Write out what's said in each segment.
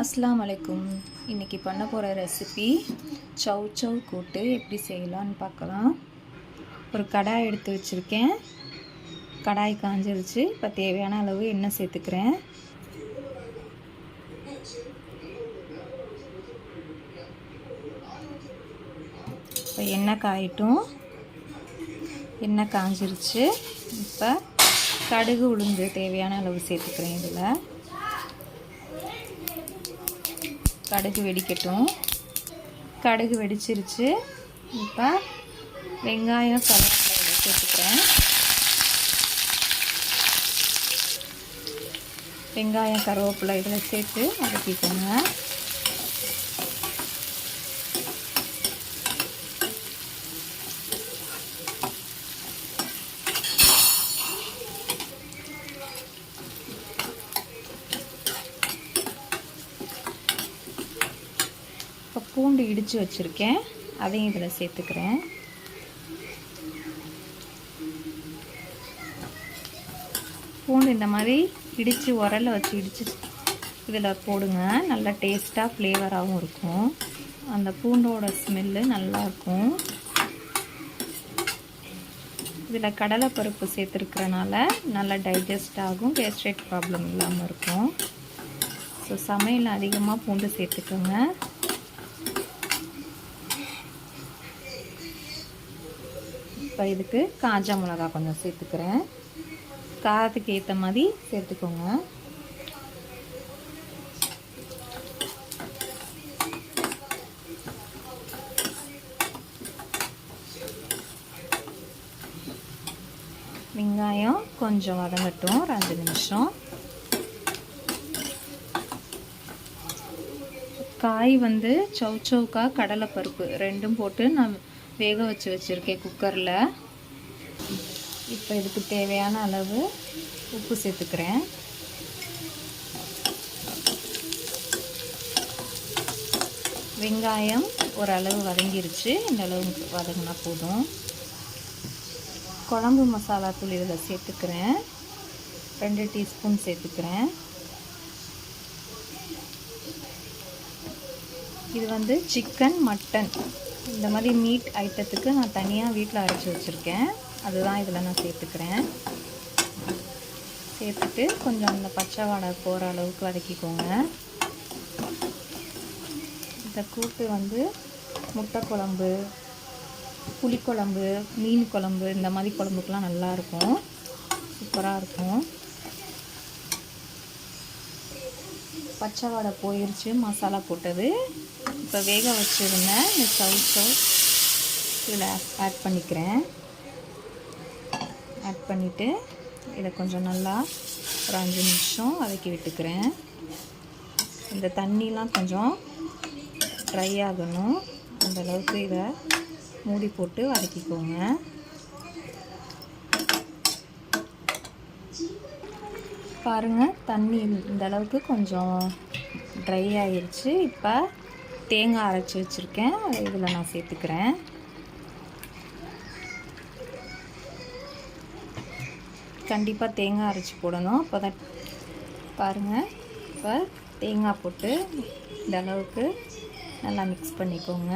அஸ்லாம் அலைக்கும் இன்றைக்கி பண்ண போகிற ரெசிபி சவ் சவ் கூட்டு எப்படி செய்யலான்னு பார்க்கலாம். ஒரு கடாய் எடுத்து வச்சுருக்கேன். கடாய் காஞ்சிருச்சு. இப்போ தேவையான அளவு எண்ணெய் சேர்த்துக்கிறேன். இப்போ எண்ணெய் காயிட்டும். எண்ணெய் காஞ்சிருச்சு. இப்போ கடுகு உளுந்து தேவையான அளவு சேர்த்துக்கிறேன் இதில். கடுகு வெடிக்கட்டும். கடுகு வெடிச்சிருச்சு. இப்போ வெங்காயம் கருவேப்பிலை சேர்த்துக்கிறேன். வெங்காயம் கருவேப்பிலை இதில் சேர்த்து வதக்கிக்கோங்க. பூண்டு இடித்து வச்சுருக்கேன். அதையும் இதில் சேர்த்துக்கிறேன். பூண்டு இந்த மாதிரி இடித்து உரலில் வச்சு இடித்து இதில் போடுங்க. நல்லா டேஸ்ட்டாக ஃப்ளேவராகவும் இருக்கும். அந்த பூண்டோட ஸ்மெல்லு நல்லாயிருக்கும் இதில் கடலைப்பருப்பு சேர்த்துருக்கிறனால நல்லா டைஜஸ்ட் ஆகும். கேஸ்ட்ரேட் ப்ராப்ளம் இல்லாமல் இருக்கும். ஸோ சமையல் அதிகமாக பூண்டு சேர்த்துக்கோங்க. இப்போ இதுக்கு காஞ்ச மிளகா கொஞ்சம் சேர்த்துக்கிறேன். காரத்துக்கு ஏற்ற மாதிரி சேர்த்துக்கோங்க. வெங்காயம் கொஞ்சம் வதங்கட்டும் ரெண்டு நிமிஷம். காய் வந்து சௌச்சௌக்கா கடலைப்பருப்பு ரெண்டும் போட்டு நான் வேக வச்சு வச்சுருக்கேன் குக்கரில். இப்போ இதுக்கு தேவையான அளவு உப்பு சேர்த்துக்கிறேன். வெங்காயம் ஓரளவு வதங்கிருச்சு. இந்த அளவுக்கு வதங்கினா போதும். குழம்பு மசாலா தூள் இதில் சேர்த்துக்கிறேன். ரெண்டு டீஸ்பூன் சேர்த்துக்கிறேன். இது வந்து சிக்கன் மட்டன். இந்த மாதிரி மீட் ஐட்டத்துக்கு நான் தனியாக வீட்டில் அரைச்சி வச்சுருக்கேன். அதுதான் இதில் நான் சேர்த்துக்கிறேன். சேர்த்துட்டு கொஞ்சம் அந்த பச்சை வாடை போகிற அளவுக்கு வதக்கிக்கோங்க. இந்த கூட்டு வந்து முட்டை குழம்பு புளிக்குழம்பு மீன் குழம்பு இந்த மாதிரி குழம்புக்கெலாம் நல்லாயிருக்கும் சூப்பராக இருக்கும். பச்சை வாடை போயிடுச்சு மசாலா போட்டது. இப்போ வேக வச்சுருந்தேன் இந்த சவு சவு இதில் ஆட் பண்ணிக்கிறேன். ஆட் பண்ணிவிட்டு இதை கொஞ்சம் நல்லா ஒரு அஞ்சு நிமிஷம் வதக்கி விட்டுக்கிறேன். இந்த தண்ணிலாம் கொஞ்சம் ட்ரை ஆகணும். அந்தளவுக்கு இதை மூடி போட்டு வதக்கிக்கோங்க. பாருங்கள் தண்ணி இந்த அளவுக்கு கொஞ்சம் ட்ரை ஆகிருச்சு இப்போ தேங்காய் அரைச்சி வச்சுருக்கேன். அதை இதில் நான் சேர்த்துக்கிறேன். கண்டிப்பாக தேங்காய் அரைச்சி போடணும். அப்போ தான் பாருங்கள் இப்போ தேங்காய் போட்டு இந்த அளவுக்கு நல்லா மிக்ஸ் பண்ணிக்கோங்க.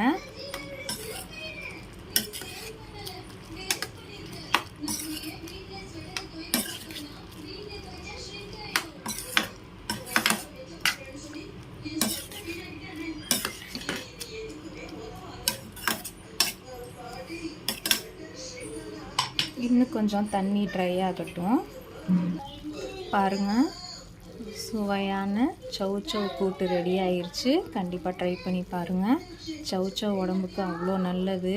இன்னும் கொஞ்சம் தண்ணி ட்ரை ஆகட்டும். பாருங்கள் சுவையான சவுச்சவ் கூட்டு ரெடி ஆயிடுச்சு கண்டிப்பாக ட்ரை பண்ணி பாருங்கள் சவுச்சவ் உடம்புக்கு அவ்வளோ நல்லது.